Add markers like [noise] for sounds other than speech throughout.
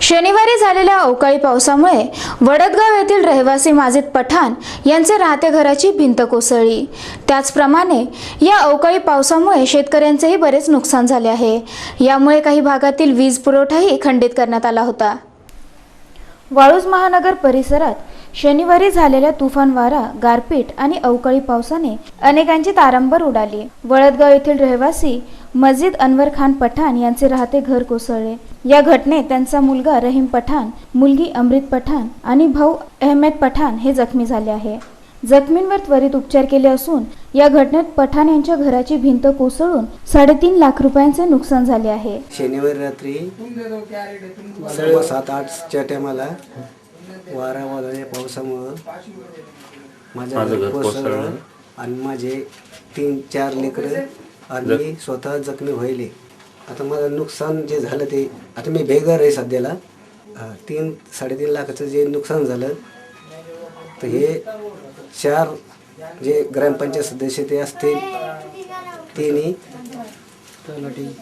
शनिवारी झालेल्या अवकाळी पावसामुळे वडदगाव येथील रहिवासी माजिद पठाण यांचे राहते घराची भिंत कोसळली. त्याचप्रमाणे या अवकाळी पावसामुळे शेतकऱ्यांचेही बरेच नुकसान झाले आहे. यामुळे काही भागातील वीज पुरवठाही खंडित करण्यात आला होता. वाळूज महानगर परिसरात शनिवारी झालेल्या तुफान वारा गारपीट आणि अवकाळी पावसाने अनेकांची तारंबर उडाली. वळदगाव येथील रहिवासी मजीद अनवर खान पठाण यांचे राहते घर कोसळले. या घटनेत त्यांचा मुलगा रहीम पठाण मुलगी अमृत पठाण आणि भाऊ अहमेद पठाण हे जखमी झाले आहे. जखमींवर त्वरित उपचार केले असून या घटनेत पठाण यांच्या घराची भिंत कोसळून साडेतीन लाख रुपयांचे नुकसान झाले आहे. शनिवारी रात्री सात आठच्या टायमाला वारा वादळ्या पावसामुळं माझं माझं घर घर कोसळलं कोसळलं. आणि माझे तीन चार लेकरं आणि मी स्वतः जखमी व्हायले. आता माझं नुकसान जे झालं ते आता मी बेघर आहे सध्याला. तीन साडेतीन लाखाचं जे नुकसान झालं तर हे चार जे ग्रामपंचायत सदस्य ते असतील त्यांनी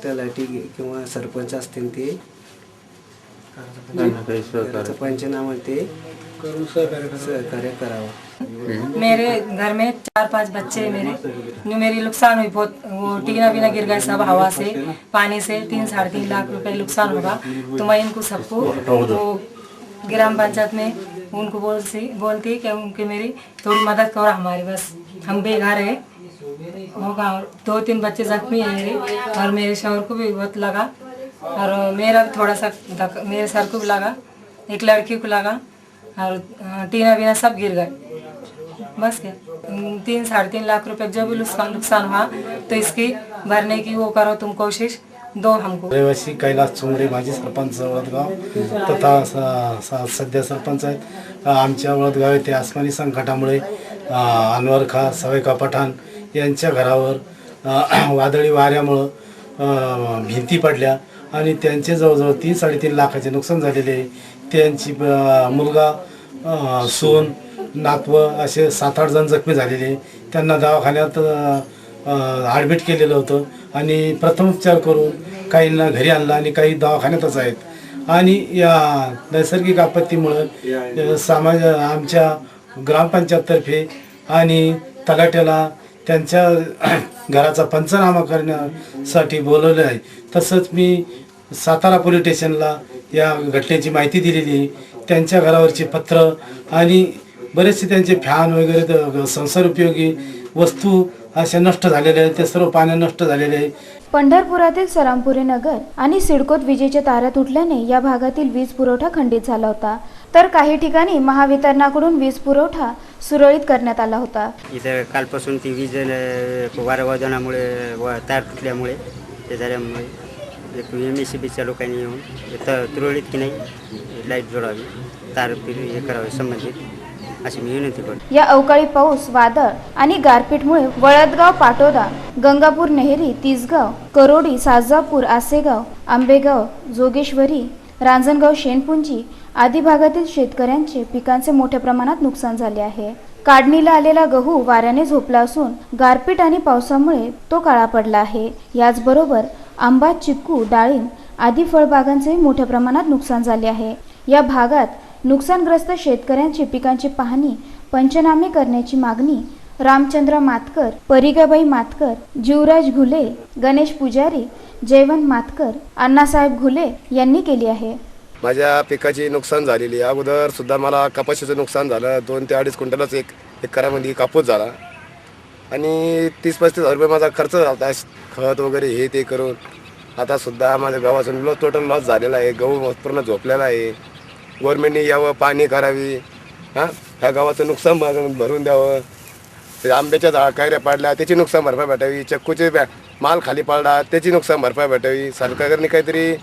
तलाठी. किंवा सरपंच असतील ते. पंचनामा ते मेरे घर में। चार पाँच बच्चे हैं मेरे। जो मेरी नुकसान हुई बहुत वो टीना बीना गिर गए सब हवा से पानी से तीन साढ़े तीन लाख रुपए नुकसान होगा। तो मैं इनको सबको वो ग्राम पंचायत में उनको बोल सी बोलती कि उनकी मेरी थोड़ी मदद करो हमारी बस हम बेघर है। होगा और दो तीन बच्चे जख्मी हैं मेरे और मेरे शोहर को भी बहुत लगा और मेरा भी थोड़ा सा मेरे सर को भी लगा एक लड़की को लगा। और तीन टीना सब गिर गए। बस क्या तीन साढ़े तीन लाख रुपए जो भी नुकसान नुकसान हुआ तो इसकी भरने की वो करो तुम कोशिश दो हमको। रहिवासी कैलास चुंगडे माजी सरपंच वडगाव तथा स- स- सध्या सरपंच आहेत. आमच्या वडगाव येथे आसमानी संकटामुळे अ, अनवर खा सवयका पठाण यांच्या घरावर अ, वादळी वाऱ्यामुळं अ, भिंती पडल्या आणि त्यांचे जवळजवळ तीन साडेतीन लाखाचे नुकसान झालेले आहे. त्यांची मुलगा सून नातवं असे सात आठ जण जखमी झालेले. त्यांना दवाखान्यात ॲडमिट केलेलं होतं. आणि प्रथमोपचार करून काहींना घरी आणलं आणि काही दवाखान्यातच आहेत. आणि या नैसर्गिक आपत्तीमुळं अ, समाज आमच्या ग्रामपंचायततर्फे आणि तलाट्याला त्यांच्या [clears throat] घराचा पंचनामा करण्यासाठी बोलवलं आहे. तसंच मी सातारा पोलीस स्टेशनला या घटनेची माहिती दिलेली त्यांच्या घरावरचे पत्र आणि बरेचसे त्यांचे फॅन वगैरे त- संसार उपयोगी वस्तू अशा नष्ट झालेल्या आहेत. ते सर्व पाण्या नष्ट झालेले आहे पंढरपुरातील सरामपुरी नगर आणि सिडकोत विजेच्या तारा तुटल्याने या भागातील वीज पुरवठा खंडित झाला होता. तर काही ठिकाणी महावितरणाकडून वीज पुरवठा सुरळीत करण्यात आला होता. इथं कालपासून ती वीज अ, वाऱ्या वादळामुळे व तार तुटल्यामुळे ते झाल्यामुळे एक एम एस सी बीच्या लोकांनी येऊन इथं तुरळीत की नाही लाइट जोडावी तार हे करावे संबंधित अशी मी विनंती करतो. या अवकाळी पाऊस वादळ आणि गारपीटमुळे वळदगाव पाटोदा गंगापूर नेहरी तिसगाव करोडी साजापूर आसेगाव आंबेगाव जोगेश्वरी रांजणगाव शेणपुंजी आदी भागातील शेतकऱ्यांचे पिकांचे मोठ्या प्रमाणात नुकसान झाले आहे. काढणीला आलेला गहू वाऱ्याने झोपला असून गारपीट आणि पावसामुळे तो काळा पडला आहे. याचबरोबर आंबा चिक्कू डाळिंब आदी फळबागांचेही मोठ्या प्रमाणात नुकसान झाले आहे. या भागात नुकसानग्रस्त शेतकऱ्यांची पिकांची पाहणी पंचनामे करण्याची मागणी रामचंद्र मातकर परिगाबाई मातकर जीवराज घुले गणेश पुजारी जयवंत मातकर अण्णासाहेब घुले यांनी केली आहे. माझ्या पिकाची नुकसान झालेली अगोदर सुद्धा मला कपाशीचं नुकसान झालं. दोन ते अडीच क्विंटलच एक एकरामध्ये कापूस झाला. आणि तीस पस्तीस हजार रुपये माझा खर्च झाला होता. खत वगैरे हे ते करून. आता सुद्धा माझ्या गव्हाचं लॉस टोटल लॉस झालेला आहे. गहू पूर्ण झोपलेला आहे. गव्हर्मेंटने यावं पाणी करावी. हां? ह्या गावाचं नुकसान भरून द्यावं. ते आंब्याच्या झाड कैऱ्या पाडल्या त्याची नुकसान भरपाई भेटावी. चक्कूचे बॅ- माल खाली पडला त्याची नुकसान भरपाई भेटावी. सरकारने काहीतरी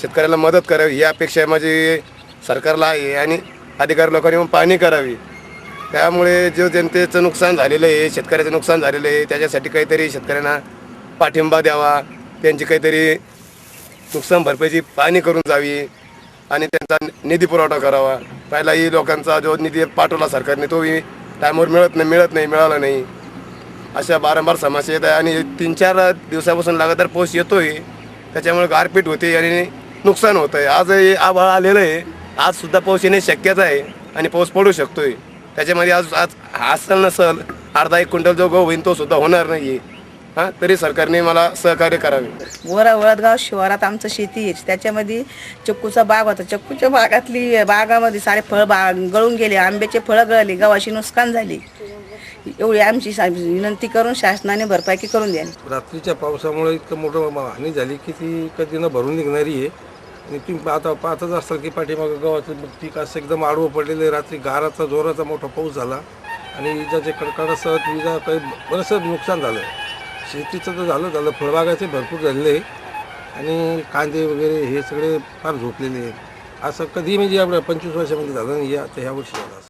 शेतकऱ्याला मदत करावी. ही अपेक्षा माझी सरकारला आहे आणि अधिकारी लोकांनी पाणी करावी. त्यामुळे जो जनतेचं नुकसान झालेलं आहे शेतकऱ्याचं नुकसान झालेलं आहे त्याच्यासाठी काहीतरी शेतकऱ्यांना पाठिंबा द्यावा. त्यांची काहीतरी नुकसान भरपाईची पाहणी करून जावी आणि त्यांचा निधी पुरवठा करावा. पहिलाही लोकांचा जो निधी पाठवला सरकारने तोही टायमावर मिळत नाही मिळत नाही मिळाला नाही. अशा बारंबार समस्या येत आहे आणि तीन चार दिवसापासून लगातार पाऊस येतोय. त्याच्यामुळे गारपीट होते आणि नुकसान होत आहे आज आभाळ आलेलं आहे. आजसुद्धा पाऊस येणे शक्यच आहे आणि पाऊस पडू शकतोय. त्याच्यामध्ये आज आज असल नसल अर्धा एक क्विंटल जो गहू होईल तो सुद्धा होणार नाहीये. हां? तरी सरकारने मला सहकार्य करावे. वर वळदगाव शिवारात आमचं शेती आहे. त्याच्यामध्ये चिक्कूचा बाग होता. चिक्कूच्या बागातली बागामध्ये सारे फळ बाग गळून गेले. आंब्याचे फळं गळली. गव्हाची नुकसान झाली. एवढी आमची सा- विनंती करून शासनाने भरपाई करून द्यावी. रात्रीच्या पावसामुळे इतकं मोठं म- हानी झाली की ती कधी न भरून निघणारी आहे. आणि तुम्ही आता पाहतच असाल की पाठीमागं गव्हाचं पीक असं एकदम आडवं पडलेलं आहे. रात्री गाराचा जोराचा मोठा पाऊस झाला. आणि विजाचे कडकडासह विजा काही बरंचसं नुकसान झालं. शेतीचं तर झालं झालं. फळबागाचे भरपूर झालेले आहे. आणि कांदे वगैरे हे सगळे फार झोपलेले आहेत. असं कधी म्हणजे आपल्या पंचवीस वर्षामध्ये झालं नाही. या ह्या वर्षी झालं असं.